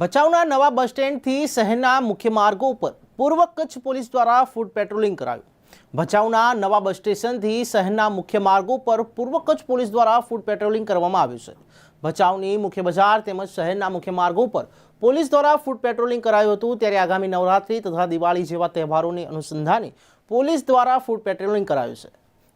ભચાઉના નવા બસ સ્ટેન્ડથી શહેરના મુખ્ય માર્ગો ઉપર પૂર્વ કચ્છ પોલીસ દ્વારા ફૂડ પેટ્રોલિંગ કરાયું. ભચાઉના નવા બસ સ્ટેશનથી શહેરના મુખ્ય માર્ગો પર પૂર્વ કચ્છ પોલીસ દ્વારા ફૂડ પેટ્રોલિંગ કરવામાં આવ્યું છે. ભચાઉની મુખ્ય બજાર તેમજ શહેરના મુખ્ય માર્ગો પર પોલીસ દ્વારા ફૂડ પેટ્રોલિંગ કરાયું હતું ત્યારે આગામી નવરાત્રી તથા દિવાળી જેવા તહેવારોની અનુસંધાને પોલીસ દ્વારા ફૂડ પેટ્રોલિંગ કરાયું છે.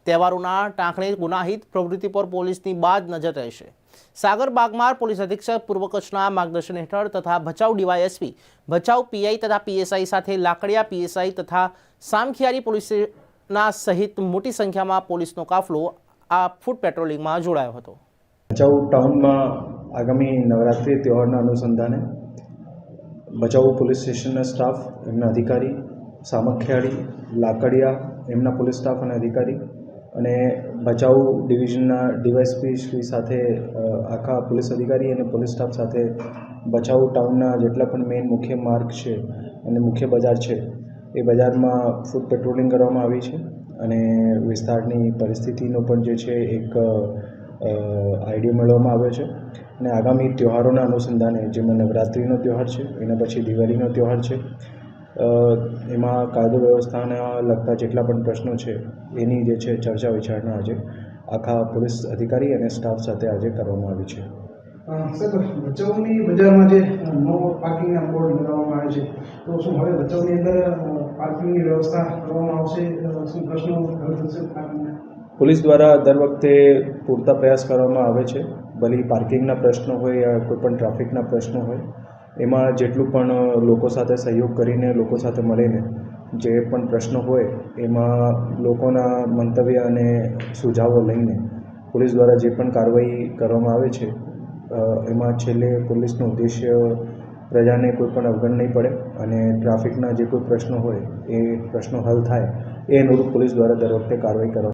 તહેવારોના ટાંકણે ગુનાહિત પ્રવૃત્તિ પર પોલીસની બાદ નજર રહેશે. સાગર બાગમાર પોલીસ અધિક્ષક પૂર્વ કચ્છના માર્ગદર્શન હેઠળ તથા ભચાઉ ડીવાયએસપી, ભચાઉ પીઆઈ તથા પીએસઆઈ સાથે લાકડિયા પીએસઆઈ તથા સામખિયારી પોલીસના સહિત મોટી સંખ્યામાં પોલીસનો કાફલો આ ફૂડ પેટ્રોલિંગમાં જોડાયો હતો. ભચાઉ ટાઉનમાં આગામી નવરાત્રિ તહેવારના અનુસંધાને ભચાઉ પોલીસ સ્ટેશનના સ્ટાફ, એમના અધિકારી, સામખિયાળી, લાકડિયા, એમના પોલીસ સ્ટાફ અને અધિકારી અને ભચાઉ ડિવિઝનના ડીવાયસપી શ્રી સાથે આખા પોલીસ અધિકારી અને પોલીસ સ્ટાફ સાથે ભચાઉ ટાઉનના જેટલા પણ મેઇન મુખ્ય માર્ગ છે અને મુખ્ય બજાર છે, એ બજારમાં ફૂડ પેટ્રોલિંગ કરવામાં આવી છે અને વિસ્તારની પરિસ્થિતિનો પણ જે છે એક આઈડિયો મેળવવામાં આવ્યો છે. અને આગામી તહેવારોના અનુસંધાને, જેમાં નવરાત્રિનો તહેવાર છે, એના પછી દિવાળીનો તહેવાર છે એમાં કાયદો વ્યવસ્થાને લગતા જેટલા પણ પ્રશ્નો છે એની જે છે ચર્ચા વિચારણા આજે આખા પોલીસ અધિકારી અને સ્ટાફ સાથે આજે કરવામાં આવી છે. સર ભચાઉની બજારમાં જે નો પાર્કિંગના બોર્ડ લગાવવામાં આવે છે તો શું હવે ભચાઉની અંદર પાર્કિંગની વ્યવસ્થા કરવામાં આવશે? શું પ્રશ્નો હલ થશે પોલીસ દ્વારા દર વખતે પૂરતા પ્રયાસ કરવામાં આવે છે. ભલે પાર્કિંગના પ્રશ્નો હોય યા કોઈ પણ ટ્રાફિકના પ્રશ્નો હોય એમાં જેટલું પણ લોકો સાથે સહયોગ કરીને, લોકો સાથે મળીને જે પણ પ્રશ્નો હોય, એમાં લોકોના મંતવ્ય અને સુઝાવો લઈને પોલીસ દ્વારા જે પણ કાર્યવાહી કરવામાં આવે છે એમાં છેલ્લે પોલીસનો ઉદ્દેશ્ય પ્રજાને કોઈ પણ અવગણ નહીં પડે અને ટ્રાફિકના જે કોઈ પ્રશ્નો હોય, એ પ્રશ્નો હલ થાય, એ અનુરૂપ પોલીસ દ્વારા દર વખતે કાર્યવાહી કરવામાં